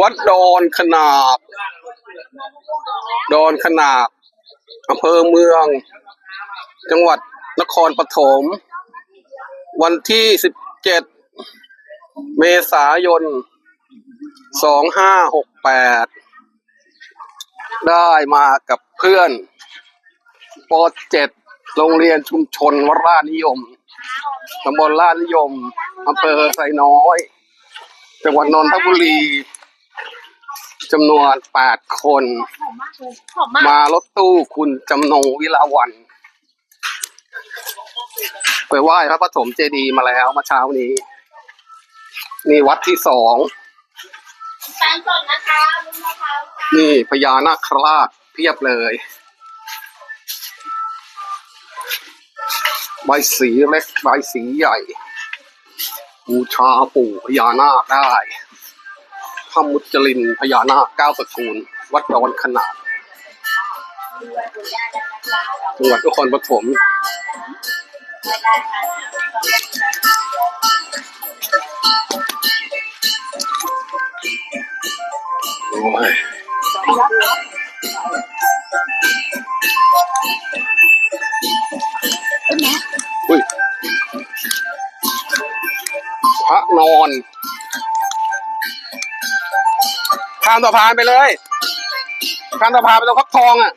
วัดดอนขนาบ ดอนขนาบอำเภอเมือง จังหวัดนครปฐม วันที่สิบเมษายนสองห้าหกแปดได้มากับเพื่อนปเจ็ดโรงเรียนชุมชนวราชนิยมตำบลราชนิยมอำเภอไซน้อย จังหวัดนนทบุรีจำนวนแปดคนหอมมากเลยหอมมากมารถตู้คุณจำนงวิลาวันไปไหว้พระปฐมเจดีย์มาแล้วเมื่อเช้านี้ นี่วัดที่สองแฟนสดนะคะลุงมะพร้าวค่ะนี่พญานาคราชเพียบเลยใบสีเล็กใบสีใหญ่ บูชาปู่พญานาคได้พระมุจลินพญานาคเก้าตระกูล วัดดอนขนาดจังหวัดนครปฐมโอ้ย พระนอนข้ามสะพานไปเลยข้ามสะพานไปตรงพักทองอะ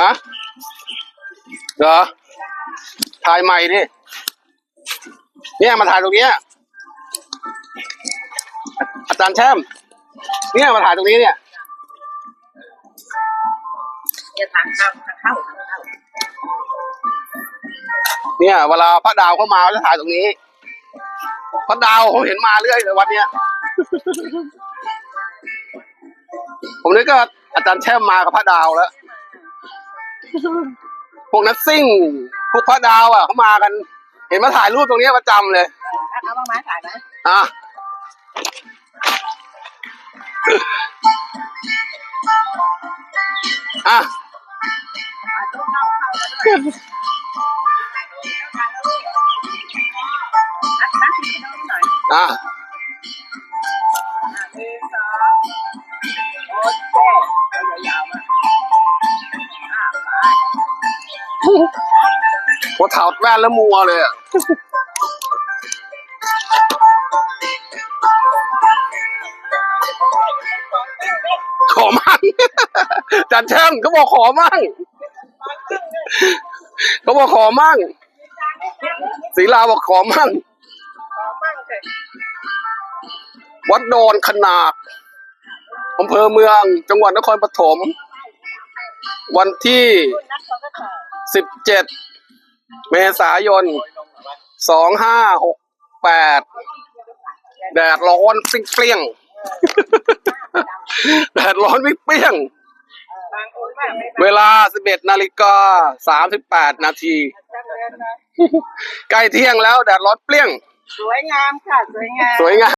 ฮะเหรอถ่ายใหม่ดิเนี่ยมาถ่ายตรงเนี้ยอาจารย์แช่มเนี่ยมาถ่ายตรงนี้เนี่ย จะทางเข้าทางเข้า เข้าเนี่ย เวลาพระดาวเข้ามาเขาจะถ่ายตรงนี้ พระดาวผมเห็นมาเรื่อยเลยวันเนี้ย ผมนึกก็อาจารย์แช่มมากับพระดาวแล้ว พวกนักซิ่ง พวกพระดาวอะเขามากัน เห็นมาถ่ายรูปตรงเนี้ยประจำเลย เอาบ้างไหมถ่ายไหมอะ อะเอาต้องเข้าเข้าแล้วด้วย ไปพอถอดแว่นแล้วมัวเลยอะขอมั่งจันแช่งเขาบอกขอมั่งเขาบอกขอมั่งศรีลาบอกขอมั่ง วัดดอนขนาดอำเภอเมือง จังหวัดนครปฐม วันที่คุณนักเมษายนสองห้าหกแดดร้อนเปรี้ยง แดดร้อนเปรี้ยงบางคนเวลาสิบเอ็ดนาฬิกาสามสิบแปดนาที ใกล้เที่ยงแล้วแดดร้อนเปรี้ยง สวยงามค่ะ สวยงาม สวยงาม